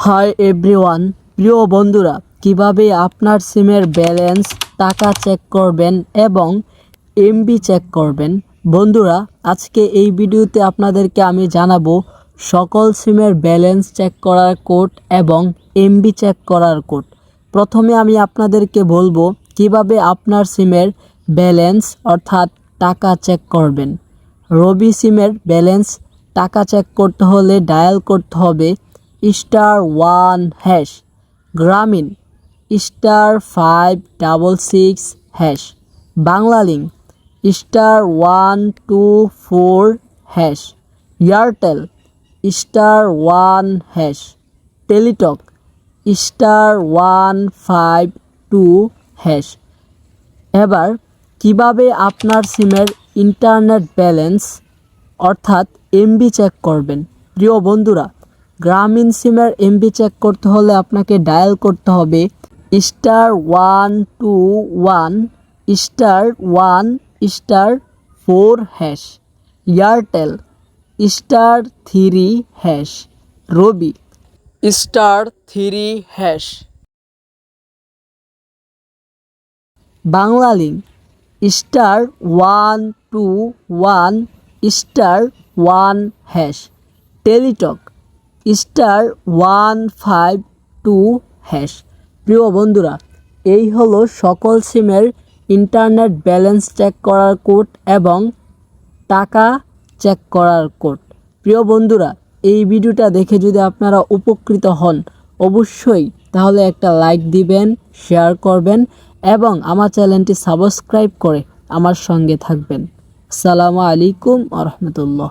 Hi everyone, প্রিয় বন্ধুরা, কীভাবে আপনার সিমের ব্যালেন্স টাকা চেক করবেন এবং এমবি চেক করবেন? বন্ধুরা, আজকে এই ভিডিওতে আপনাদেরকে আমি জানাব সকল সিমের ব্যালেন্স চেক করার কোড এবং এমবি চেক করার কোড। প্রথমে আমি আপনাদেরকে বলব কীভাবে আপনার সিমের ব্যালেন্স অর্থাৎ টাকা চেক করবেন। রবি সিমের ব্যালেন্স টাকা চেক করতে হলে ডায়াল করতে হবে star one hash. Grameen, star five double six hash. Banglalink star one two four hash. Airtel, star one hash. Teletalk, star one five two hash. এবার, কীভাবে আপনার সিমের ইন্টারনেট ব্যালেন্স, অর্থাৎ এমবি চেক করবেন? প্রিয় বন্ধুরা গ্রামীণ সিমের এমবি চেক করতে হলে আপনাকে ডায়াল করতে হবে। Star one two one star one star four hash Airtel star three hash Robi star three hash Banglalink star one two one star one hash Teletalk star one five two hash. প্রিয় বন্ধুরা, এই হলো সকল সিমের internet balance check করার code এবং টাকা check করার কোড। প্রিয় বন্ধুরা, এই ভিডিওটা দেখে যদি আপনারা উপকৃত হন, অবশ্যই তাহলে একটা লাইক দিবেন, শেয়ার করবেন এবং আমার চ্যানেলটি সাবস্ক্রাইব করে আমার সঙ্গে থাকবেন। আসসালামু আলাইকুম আ রহমতুল্লাহ।